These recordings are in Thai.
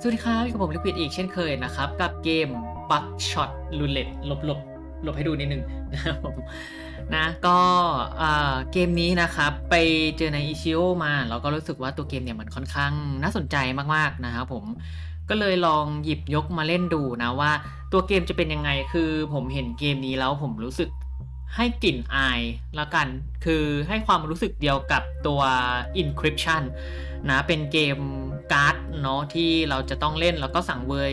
สวัสดีครับอยู่กับผมลิควิดอีกเช่นเคยนะครับ กับเกม Bug Shot Roulette หลบหลบหลบให้ดูนิดนึงนะครับผมนะก็อ่าเกมนี้นะครับ ไปเจอในอิชิโอมาแล้วก็รู้สึกว่าตัวเกมเนี่ยมันค่อนข้างน่าสนใจมากๆนะครับผมก็เลยลองหยิบยกมาเล่นดูนะว่า ตัวเกมจะเป็นยังไงคือผมเห็นเกมนี้แล้วผมรู้สึก ให้กลิ่นอายละกัน คือให้ความรู้สึกเดียวกับตัว Encryption นะเป็นเกมการ์ดเนาะที่เราจะต้องเล่นแล้วก็สั่งเวย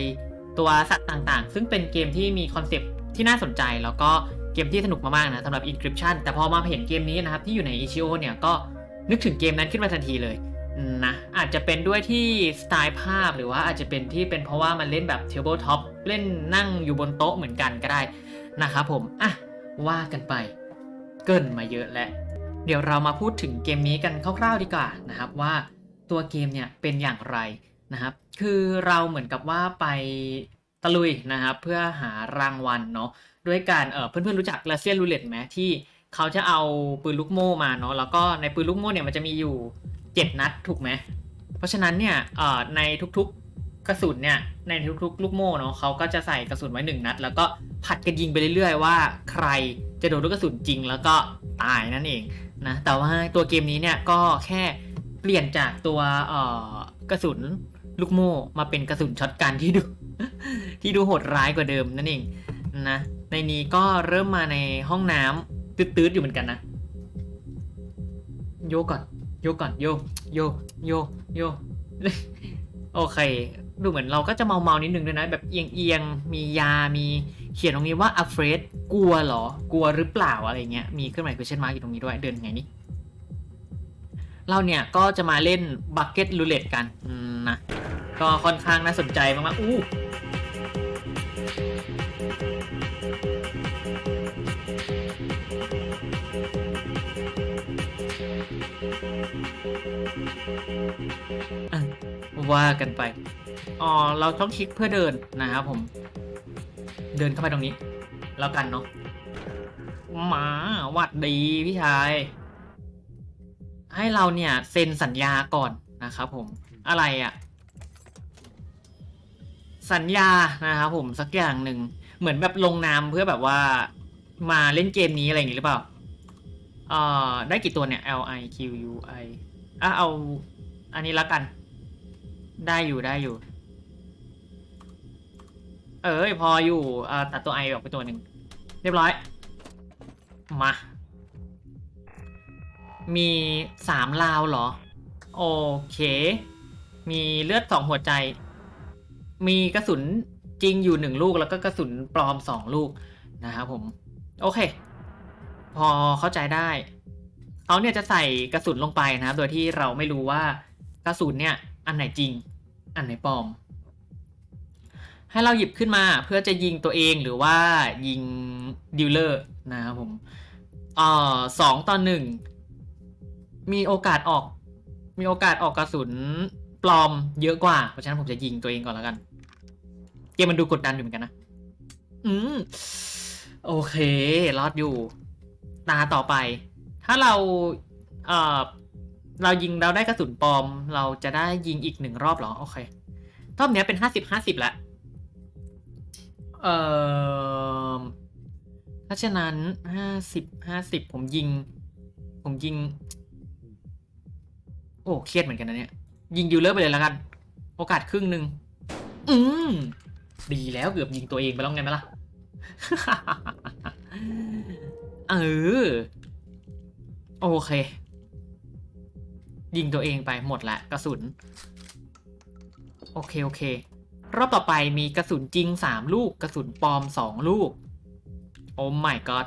ตัวสัตว์ต่างๆ ซึ่งเป็นเกมที่มีคอนเซปที่น่าสนใจแล้วก็เกมที่สนุกมากๆนะสำหรับ Encryption แต่พอมาเห็นเกมนี้นะครับที่อยู่ใน Itch.io เนี่ยก็นึกถึงเกมนั้นขึ้นมาทันทีเลยนะอาจจะเป็นด้วยที่สไตล์ภาพหรือว่าอาจจะเป็นที่เป็นเพราะว่ามันเล่นแบบ Tabletop เล่นนั่งอยู่บนโต๊ะเหมือนกันก็ได้นะครับผมอะ ว่ากันไป เกินมาเยอะแล้วเดี๋ยวเรามาพูดถึงเกมนี้กันคร่าวๆดีกว่านะครับว่าตัวเกมเนี่ยเป็นอย่างไรนะครับ คือเราเหมือนกับว่าไปตะลุยนะครับเพื่อหารางวัลเนาะด้วยการเออเพื่อนๆรู้จักลาเซียนรูเล็ตไหมที่เขาจะเอาปืนลูกโม่มาเนาะแล้วก็ในปืนลูกโม่เนี่ยมันจะมีอยู่ 7 นัดถูกไหมเพราะฉะนั้นเนี่ยในทุก กระสุนเนี่ยในทุกๆ ลูกโม่เนาะเขาก็จะใส่กระสุนไว้หนึ่งนัด แล้วก็ผัดกันยิงไปเรื่อยๆ ว่าใครจะโดนลูกกระสุนจริงแล้วก็ตายนั่นเองนะแต่ว่าตัวเกมนี้เนี่ยก็แค่เปลี่ยนจากตัวเอ่อกระสุนลูกโม่มาเป็นกระสุนช็อตกันที่ดู ที่ดูโหดร้ายกว่าเดิมนั่นเองนะในนี้ก็เริ่มมาในห้องน้ำตืดๆอยู่เหมือนกันนะ โยก่อน โยก่อนโยโยโยโยโอเค ดูเหมือนเราก็จะเมาเมาๆนิดนึงด้วยนะ แบบเอียงเอียงๆมียามีเขียนตรงนี้ว่า afraid กลัวเหรอ กลัวหรือเปล่าอะไรเงี้ยมีเครื่องหมาย question mark อยู่ตรงนี้ด้วยเดินไงนี่เราเนี่ยก็จะมาเล่น bucket roulette กันนะก็ค่อนข้างน่าสนใจมากๆอู้ว่ากันไป อ๋อเราต้องคลิกเพื่อเดินนะครับผม เดินเข้าไปตรงนี้ แล้วกันเนาะหมาหวัดดีพี่ชาย ให้เราเนี่ยเซ็นสัญญาก่อนนะครับผม อะไรอะ่ะ สัญญานะครับผมสักอย่างหนึ่ง เหมือนแบบลงนามเพื่อแบบว่า มาเล่นเกมนี้อะไรอย่างนี้หรือเปล่าเอ่อได้กี่ตัวเนี่ย L I Q U I อะเอาอันนี้ละกัน ได้อยู่ได้อยู่ เอ้ยพออยู่อ่าตัดตัวไอออกไปตัวหนึ่งเรียบร้อย มา มีสามลาวเหรอ โอเค มีเลือดสองหัวใจ มีกระสุนจริงอยู่หนึ่งลูกแล้วก็กระสุนปลอมสองลูกนะครับผม โอเค พอเข้าใจได้เขาเนี่ยจะใส่กระสุนลงไปนะครับ โดยที่เราไม่รู้ว่ากระสุนเนี่ย อันไหนจริง อันไหนปลอม ให้เราหยิบขึ้นมาเพื่อจะยิงตัวเองหรือว่ายิงดิวเลอร์นะครับผมเอ่อสองต่อหนึ่งมีโอกาสออก มีโอกาสออกกระสุนปลอมเยอะกว่า เพราะฉะนั้นผมจะยิงตัวเองก่อนแล้วกัน เกมมันดูกดดันอยู่เหมือนกันนะ อืม โอเค รอดอยู่ ตาต่อไป ถ้าเรา เอ่อ เรายิงเราได้กระสุนปลอม เราจะได้ยิงอีกหนึ่งรอบหรอ โอเค รอบนี้เป็นห้าสิบห้าสิบแล้ว เอ่อถ้าฉะนั้นห้าสิบห้าสิบผมยิง ผมยิง โอ้เครียดเหมือนกันนะเนี่ย ยิงดิวเลอร์ไปเลยแล้วกัน โอกาสครึ่งหนึ่งอืมดีแล้วเกือบยิงตัวเองไปแล้วไงไหมล่ะ เออ โอเค ยิงตัวเองไปหมดละกระสุน โอเค โอเค รอบต่อไปมีกระสุนจริงสามลูก กระสุนปลอมสองลูก โอ้ my god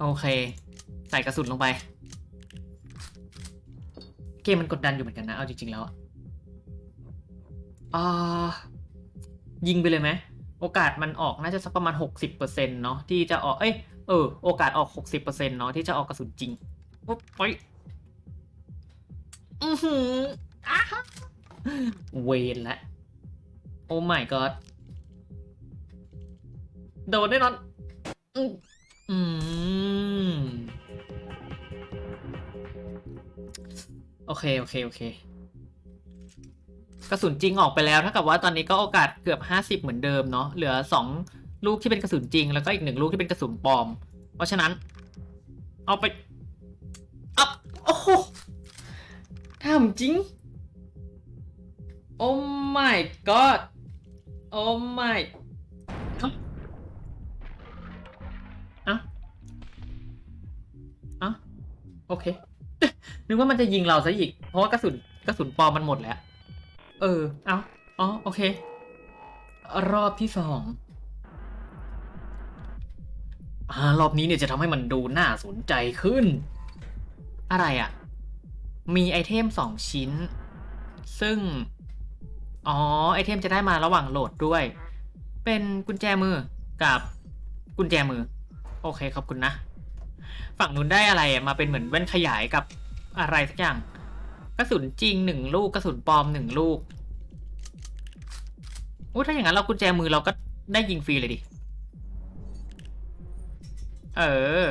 โอเค ใส่กระสุนลงไป เกมมันกดดันอยู่เหมือนกันนะ เอาจริง ๆ แล้วอะอ่ายิงไปเลยไหม โอกาสมันออกน่าจะสักประมาณ 60%เนาะที่จะออก เอ้ย เออ โอกาสออก 60%เนาะที่จะออกกระสุนจริงปุ๊บไปอือหืออ้า เวนละ โอ้ my god โดนแน่นอนอืมอืมโอเค โอเค โอเคกระสุนจริงออกไปแล้วเท่ากับว่าตอนนี้ก็โอกาสเกือบห้าสิบเหมือนเดิมเนาะเหลือสองลูกที่เป็นกระสุนจริง แล้วก็อีกหนึ่งลูกที่เป็นกระสุนปลอม เพราะฉะนั้น เอาไปอัพโอ้โหทำจริง โอ้ my god โอ้ my เอ้าเอ้าเอ้าโอเค นึกว่ามันจะยิงเราซะอีก เพราะว่ากระสุนกระสุนปลอมมันหมดแล้ว เออ เอาอ๋อ โอเค รอบที่สองอ่ารอบนี้เนี่ยจะทำให้มันดูน่าสนใจขึ้น อะไรอะ่ะ มีไอเทมสองชิ้น ซึ่ง อ๋อ ไอเทมจะได้มาระหว่างโหลดด้วย เป็นกุญแจมือกับกุญแจมือ โอเคขอบคุณนะ ฝั่งนู้นได้อะไรมาเป็นเหมือนแว่นขยายกับอะไรสักอย่าง กระสุนจริงหนึ่งลูกกระสุนปลอมหนึ่งลูกอู้ถ้าอย่างนั้นเรากุญแจมือเราก็ได้ยิงฟรีเลยดิ เออ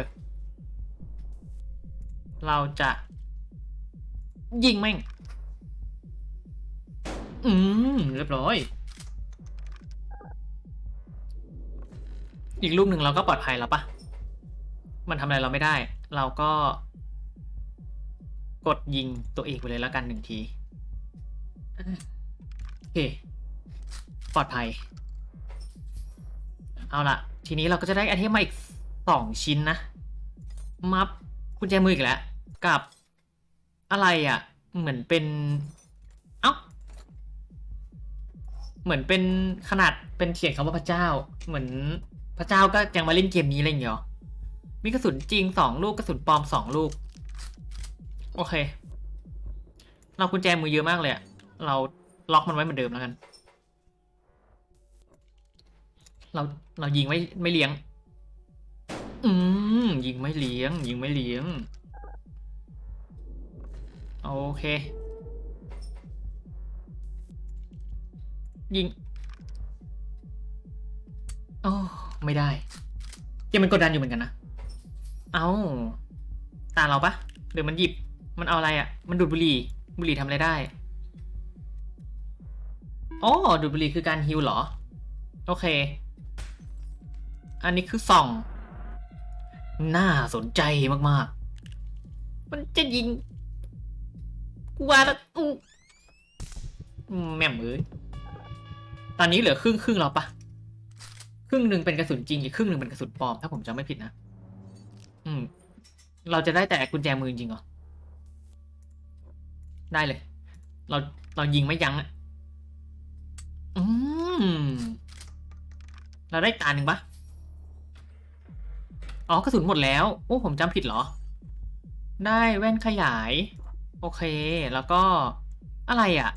เราจะยิงแม่ง อืมเรียบร้อย อีกลูกหนึ่งเราก็ปลอดภัยแล้วปะมันทำอะไรเราไม่ได้ เราก็ กดยิงตัวเองไปเลยแล้วกันหนึ่งทีโอเค ปลอดภัย เอาละทีนี้เราก็จะได้ไอเทมมาอีกสองชิ้นนะ มัฟกุญแจมืออีกแล้ว กับอะไรอะ่ะ เหมือนเป็น เหมือนเป็นขนาดเป็นเขียนคำว่าพระเจ้า เหมือนพระเจ้าก็ยังมาเล่นเกมนี้อะไรอย่างเงี้ยหรอมีกระสุนจริงสองลูกกระสุนปลอมสองลูก โอเค เรากุญแจมือเยอะมากเลยอะเราล็อกมันไว้เหมือนเดิมแล้วกัน เราเรายิงไม่ไม่เลี้ยง อืมยิงไม่เลี้ยง ยิงไม่เลี้ยง โอเค ยิงโอ้ไม่ได้เกมมันกดดันอยู่เหมือนกันนะ เอาตาเราปะหรือมันหยิบ มันเอาอะไรอะ่ะ มันดูดบุหรี่ บุหรี่ทำอะไรได้อ๋อดูดบุหรี่คือการฮิวเหรอ โอเค อันนี้คือส่อง น่าสนใจมากๆ มันจะยิงกว่าแล้วแม่มเอ้ย ตอนนี้เหลือครึ่งครึ่งแล้วปะครึ่งหนึ่งเป็นกระสุนจริงอีกครึ่งหนึ่งเป็นกระสุนปลอมถ้าผมจำไม่ผิดนะอืม เราจะได้แต่กุญแจมือจริงเหรอได้เลย เราเรายิงไม่ยั้งอะอืมเราได้ตาหนึ่งปะอ๋อกระสุนหมดแล้ว โอ้ผมจำผิดเหรอ ได้แว่นขยาย โอเค แล้วก็อะไรอะ่ะ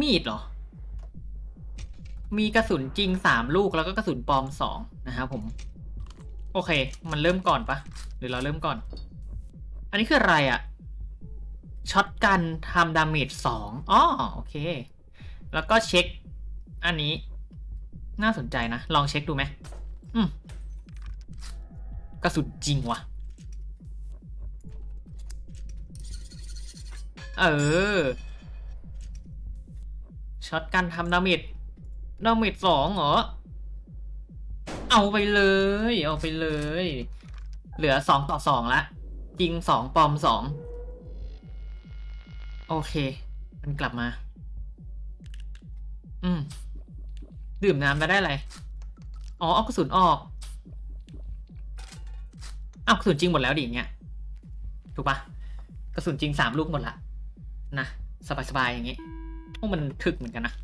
มีดเหรอ มีกระสุนจริงสามลูกแล้วก็กระสุนปลอมสองนะครับผม โอเค มันเริ่มก่อนปะหรือเราเริ่มก่อน อันนี้คืออะไรอะช็อตกันทำดาเมจสองอ๋อโอเค แล้วก็เช็ค อันนี้ น่าสนใจนะ ลองเช็คดูไหมอืมกระสุนจริงวะเออช็อตกันทำดาเมจ ดาเมจสองเหรอ เอาไปเลย เอาไปเลย เหลือสองต่อสองละจริงสองปลอมสองโอเค มันกลับมา อืม ดื่มน้ำแล้วได้อะไร อ๋อ เอากระสุนออก เอากระสุนจริงหมดแล้วดิอย่างเงี้ย ถูกปะกระสุนจริงสามลูกหมดละ นะ สบายๆอย่างงี้โอ้มันถึกเหมือนกันนะ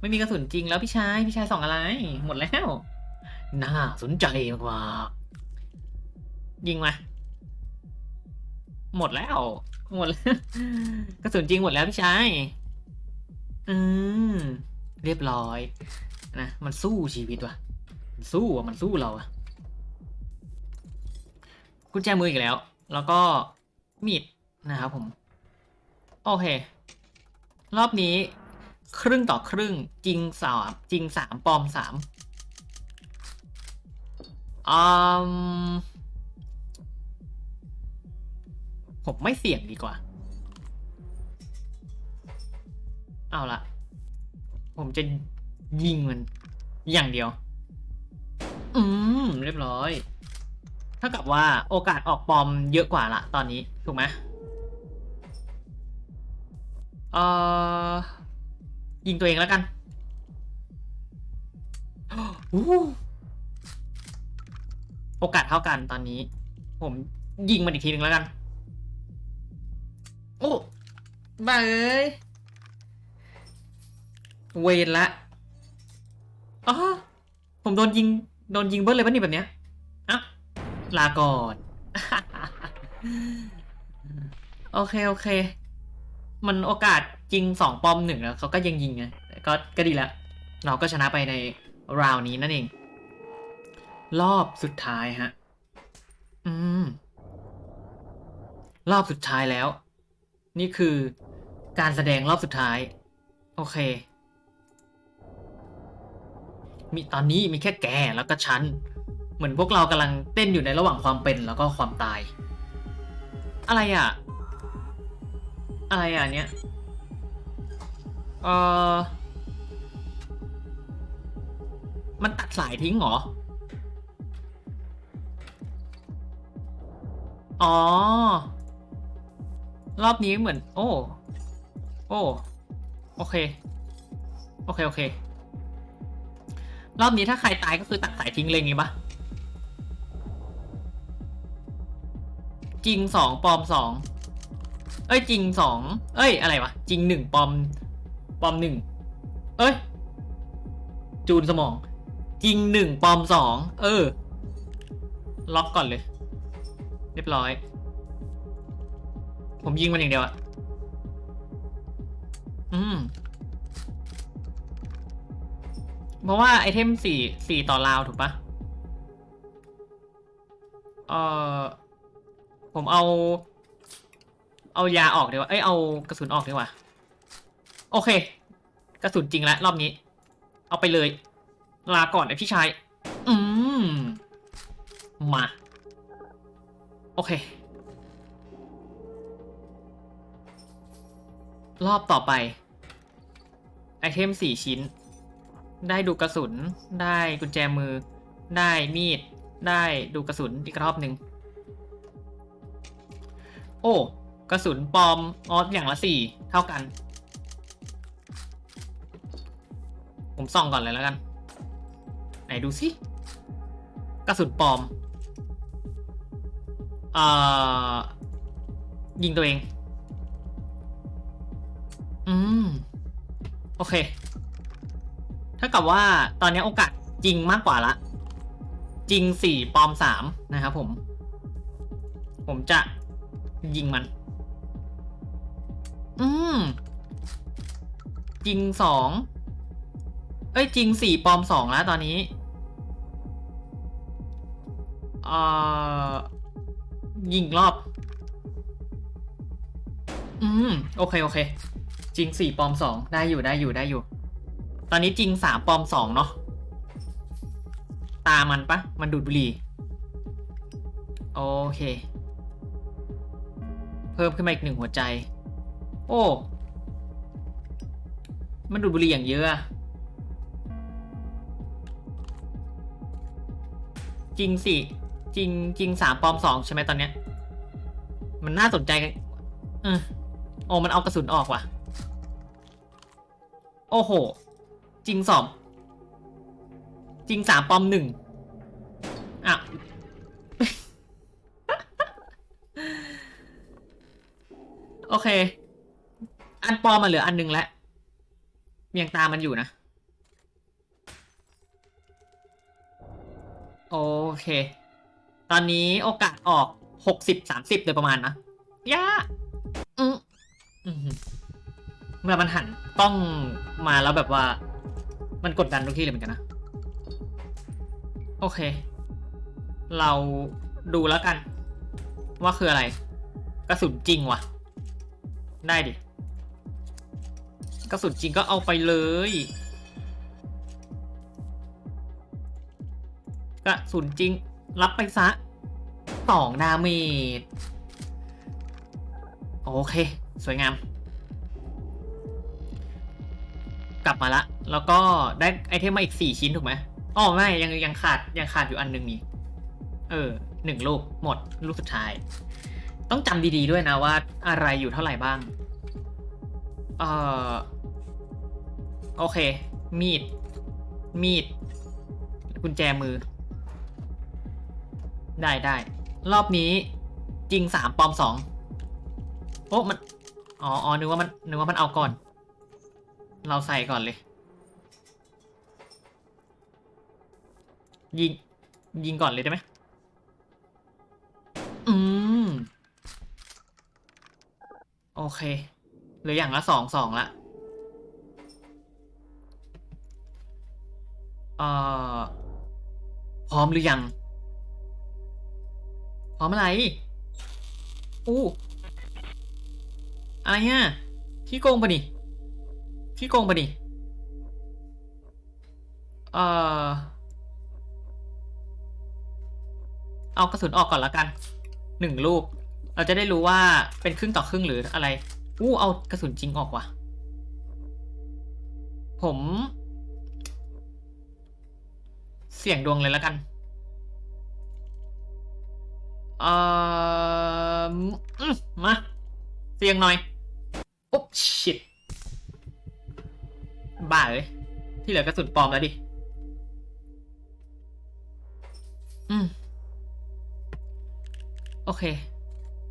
ไม่มีกระสุนจริงแล้วพี่ชาย พี่ชายส่องอะไร หมดแล้ว น่าสนใจมากๆยิงมา หมดแล้ว หมดแล้ว กระสุนจริงหมดแล้วพี่ชาย อืม เรียบร้อย นะ มันสู้ชีวิตว่ะมันสู้อะ มันสู้เราอะ กุญแจมืออีกแล้ว แล้วก็มีดนะครับผม โอเค รอบนี้ ครึ่งต่อครึ่งจริงสามจริงสามปลอมสามอืมผมไม่เสี่ยงดีกว่า เอาละผมจะยิงมันอย่างเดียว อืม เรียบร้อยถ้ากับว่าโอกาสออกปลอมเยอะกว่าละตอนนี้ ถูกไหมเออ ยิงตัวเองแล้วกันอู้โอกาสเท่ากันตอนนี้ ผมยิงมันอีกทีหนึ่งแล้วกัน โอ้บ้าเอ้ยเวรละอ๋อผมโดนยิง โดนยิงเบิ้ลเลยปะนี่แบบเนี้ยอะลาก่อน โอเค โอเค มันโอกาส จริงสองปอมหนึ่งแล้วเขาก็ยังยิงไงก็ก็ดีแล้ว เราก็ชนะไปในราวนี้นั่นเอง รอบสุดท้ายฮะ อืม รอบสุดท้ายแล้ว นี่คือการแสดงรอบสุดท้าย โอเค มีตอนนี้มีแค่แกแล้วก็ฉัน เหมือนพวกเรากำลังเต้นอยู่ในระหว่างความเป็นแล้วก็ความตาย อะไรอะ อะไรอะเนี้ย เออมันตัดสายทิ้งเหรอ อ๋อ รอบนี้เหมือน โอ้ โอ้ โอเค โอเค โอเค รอบนี้ถ้าใครตายก็คือตัดสายทิ้งเลยงี้ปะจริงสองปลอมสอง เอ้ย จริงสอง เอ้ย อะไรวะ จริงหนึ่งปลอม ปลอมหนึ่งเอ้ย จูนสมอง จริงหนึ่งปลอมสองเออ ล็อกก่อนเลย เรียบร้อย ผมยิงมันอย่างเดียวอะอืมเพราะว่าไอเทมสี่สี่ต่อราวถูกปะเออผมเอา เอายาออกดีกว่า เอ้ย เอากระสุนออกดีกว่า โอเค กระสุนจริงแล้วรอบนี้ เอาไปเลย ลาก่อนไอพี่ชาย อืม มา โอเค รอบต่อไป ไอเทมสี่ชิ้น ได้ดูกระสุน ได้กุญแจมือ ได้มีด ได้ดูกระสุนอีกรอบหนึ่งโอ้ กระสุนปลอมออสอย่างละสี่เท่ากัน ผมส่องก่อนเลยแล้วกัน ไหนดูสิกระสุนปลอม เอ่อ ยิงตัวเอง อืม โอเค ถ้ากับว่าตอนนี้โอกาสจริงมากกว่าละ จริงสี่ปลอมสามนะครับผม ผมจะยิงมัน อืม จริงสอง เอ้ยจริงสี่ปลอมสองแล้วตอนนี้เอ่อยิงรอบ อืมโอเคโอเค จริงสี่ปลอมสองได้อยู่ได้อยู่ได้อยู่ ตอนนี้จริงสามปลอมสองเนาะตามันปะมันดูดบุหรี่โอเค เพิ่มขึ้นมาอีกหนึ่งหัวใจ โอ้ มันดูดบุหรี่อย่างเยอะ จริงสิจริงจริงสามปลอมสองใช่ไหมตอนเนี้ย มันน่าสนใจเออโอ้มันเอากระสุนออกว่ะ โอ้โห จริงสองจริงสามปลอมหนึ่งอะโอเค อันปลอมมาเหลืออันหนึ่งแล้วยังตามมันอยู่นะ โอเค ตอนนี้โอกาสออกหกสิบสามสิบโดยประมาณนะย่าอืมเมื่อมันหันต้องมาแล้วแบบว่า มันกดดันทุกที่เลยเหมือนกันนะ โอเค เราดูแล้วกัน ว่าคืออะไร กระสุนจริงวะได้ดิ กระสุนจริงก็เอาไปเลย กระสุนจริง รับไปซะสองดาเมจโอเค สวยงาม กลับมาละ แล้วก็ได้ไอเทมมาอีกสี่ชิ้นถูกไหมอ๋อไม่ยังยังขาดยังขาดอยู่อันหนึงนี่ เออหนึ่งลูกหมดลูกสุดท้าย ต้องจำดีๆด้วยนะว่าอะไรอยู่เท่าไหร่บ้าง เออโอเค มีด มีด กุญแจมือ ได้ได้รอบนี้จริงสามปลอมสองโอ้มันอ๋ออ๋อนึกว่ามันนึกว่ามันเอาก่อน เราใส่ก่อนเลย ยิง ยิงก่อนเลยได้ไหมอืม โอเคเหลืออย่างละสองสองละเอ่อพร้อมหรือยัง พร้อมอะไรอู้อะไรเนี่ยขี้โกงปะนี่ขี้โกงปะนี่เอ่อเอากระสุนออกก่อนละกันหนึ่งลูก เราจะได้รู้ว่าเป็นครึ่งต่อครึ่งหรืออะไรอู้เอากระสุนจริงออกว่ะ ผม เสี่ยงดวงเลยล้วกัน เอ่ออืมมา เสี่ยงหน่อย โอ๊บชิตบ้าเลยที่เหลือกระสุนปลอมแล้วดิ อืม โอเค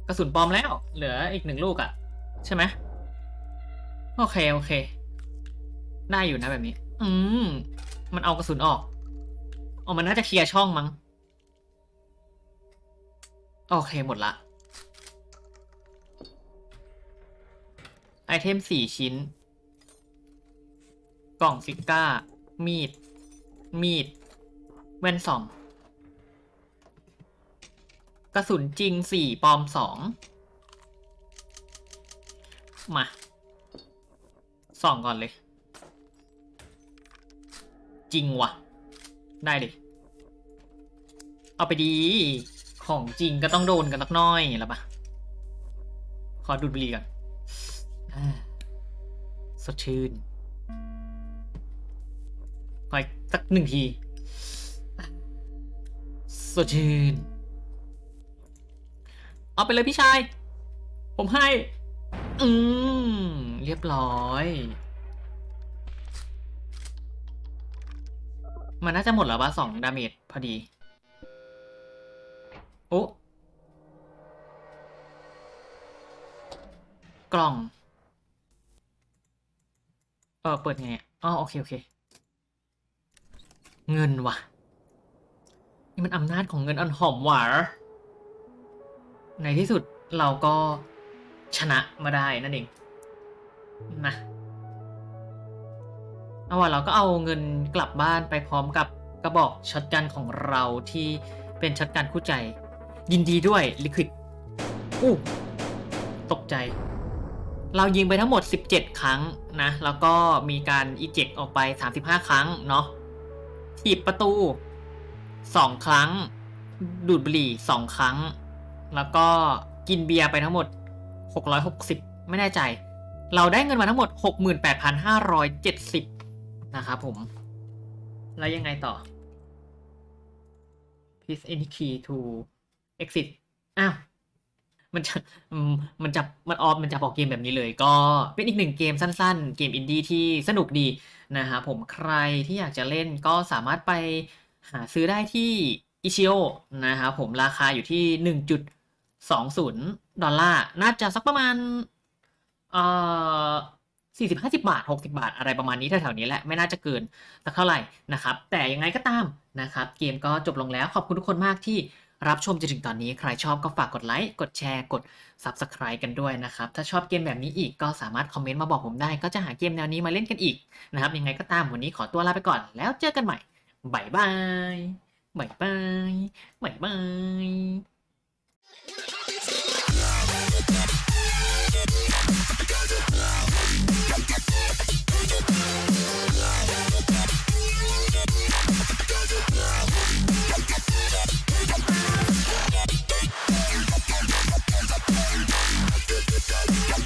กระสุนปลอมแล้ว เหลืออีกหนึ่งลูกอะ่ะ ใช่ไหมโอเค โอเค ได้อยู่นะแบบนี้ อืม มันเอากระสุนออก อ๋อ มันน่าจะเคลียร์ช่องมั้ง โอเคหมดละ ไอเทมสี่ชิ้น กล่องซิก้า มีด มีด แว่นสอง กระสุนจริงสี่ปลอมสอง มาส่องก่อนเลย จริงวะได้ดิเอาไปดี ของจริงก็ต้องโดนกันสักหน้อยแล้วปะขอดูดบุหรี่ก่อนอสดชื่นขออีกสักหนึ่งที สดชื่น เอาไปเลยพี่ชาย ผมให้ อืม เรียบร้อย มันน่าจะหมดแล้วปะสองดาเมจพอดี โอ้กล่อง เออเปิดไงอ๋อโอเค โอเค เงินว่ะ นี่มันอำนาจของเงินอันหอมหวานในที่สุดเราก็ชนะมาได้นั่นเองนะเอาว่าเราก็เอาเงินกลับบ้านไปพร้อมกับกระบอกช็อตกันของเราที่เป็นช็อตกันคู่ใจ ยินดีด้วยลิควิดอู้ตกใจ เรายิงไปทั้งหมด 17 ครั้งนะ แล้วก็มีการอีเจ็กออกไป 35 ครั้งเนาะถีบประตู 2 ครั้ง ดูดบุหรี่ 2 ครั้ง แล้วก็กินเบียร์ไปทั้งหมด 660 ไม่แน่ใจ เราได้เงินมาทั้งหมด 68,570 นะครับผม แล้วยังไงต่อ Please any key to exit อ้าวมันจะมันจับมันออฟมันจะบอกเกมแบบนี้เลย ก็เป็นอีกหนึ่งเกมสั้นๆ เกมอินดี้ที่สนุกดีนะครับผมใครที่อยากจะเล่นก็สามารถไปหาซื้อได้ที่อิชิโอนะครับผมราคาอยู่ที่ 1.20 ดอลลาร์ น่าจะสักประมาณเอ่อสี่สิบห้าสิบาทหกสิบาท อะไรประมาณนี้แถวๆนี้แหละ ไม่น่าจะเกินสักเท่าไหร่นะครับ แต่ยังไงก็ตามนะครับ เกมก็จบลงแล้วขอบคุณทุกคนมากที่ รับชมจนถึงตอนนี้ใครชอบก็ฝากกดไลค์ กดแชร์ กด Subscribe กันด้วยนะครับ ถ้าชอบเกมแบบนี้อีกก็สามารถคอมเมนต์มาบอกผมได้ ก็จะหาเกมแนวนี้มาเล่นกันอีกนะครับ ยังไงก็ตามวันนี้ขอตัวลาไปก่อน แล้วเจอกันใหม่บายบายบายบายบายบาย